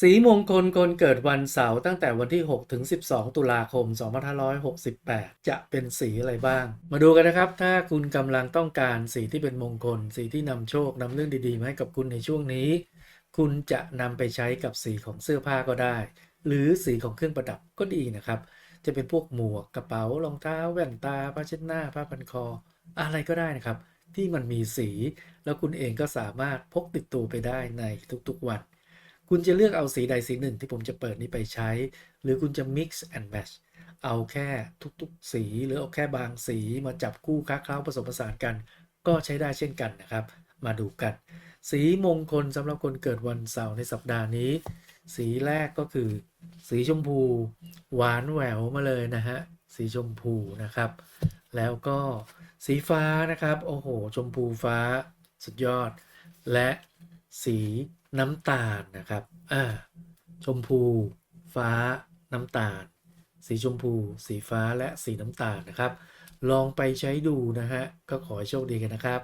สีมงคลคนเกิดวันเสาร์ตั้งแต่วันที่ 6 ถึง 12 ตุลาคม 2568 จะเป็นสีอะไรบ้าง มาดูกันนะครับ ถ้าคุณกำลังต้องการสีที่เป็นมงคล สีที่นำโชคนำเรื่องดีๆมาให้กับคุณในช่วงนี้ คุณจะนำไปใช้กับสีของเสื้อผ้าก็ได้ หรือสีของเครื่องประดับก็ดีนะครับ จะเป็นพวกหมวกกระเป๋ารองเท้าแว่นตาผ้าเช็ดหน้าผ้าพันคอ อะไรก็ได้นะครับ ที่มันมีสี แล้วคุณเองก็สามารถพกติดตัวไปได้ในทุกๆวัน คุณจะเลือกเอาสีใดสีหนึ่งที่ผมจะเปิดนี้ไปใช้ หรือคุณจะ mix and match เอาแค่ทุกๆ สีหรือเอาแค่บางสีมาจับคู่ค้าเคล้าผสมผสานกัน ก็ใช้ได้เช่นกันนะครับ มาดูกัน สีมงคลสำหรับคนเกิดวันเสาร์ในสัปดาห์นี้ สีแรกก็คือ สีชมพู หวานแหววมาเลยนะฮะสีชมพูนะครับ แล้วก็สีฟ้านะครับ โอ้โห ชมพูฟ้าสุดยอด และ สีน้ำตาลนะครับอ่าชมพู ฟ้า น้ำตาล สีชมพู สีฟ้าและสีน้ำตาลนะครับ ลองไปใช้ดูนะฮะ ก็ขอให้โชคดีกันนะครับ